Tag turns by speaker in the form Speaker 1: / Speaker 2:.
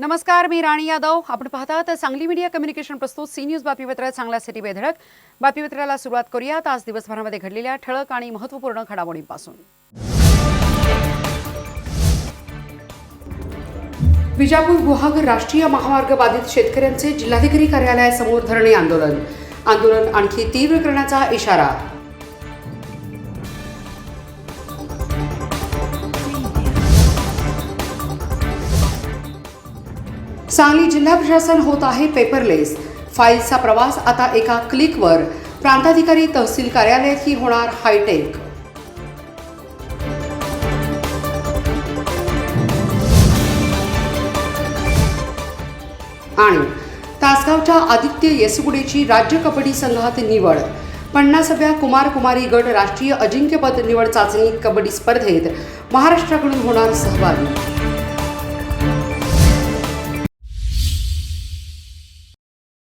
Speaker 1: नमस्कार मी राणी यादव. आपण पाहतात सांगली मीडिया कम्युनिकेशन प्रस्तुत सी न्यूज बातमीपत्र चांगल्यासाठी बेधडक. बातमीपत्राला सुरुवात करूयात. आज दिवसभरामध्ये घडलेल्या ठळक आणि महत्त्वपूर्ण घडामोडींपासून. विजापूर गुहागर राष्ट्रीय महामार्ग बाधित शेतकऱ्यांचे जिल्हाधिकारी कार्यालयासमोर धरणे आंदोलन. आंदोलन आणखी तीव्र करण्याचा इशारा सांगली जिल्हा प्रशासन होत आहे पेपरलेस फाईलचा प्रवास आता एका क्लिकवर प्रांताधिकारी तहसील कार्यालयातही होणार हायटेक आणि तासगावच्या आदित्य येसुगुडेची राज्य कबड्डी संघात निवड. पन्नासाव्या कुमार कुमारी गट राष्ट्रीय अजिंक्यपद निवड चाचणी कबड्डी स्पर्धेत महाराष्ट्राकडून होणार सहभागी.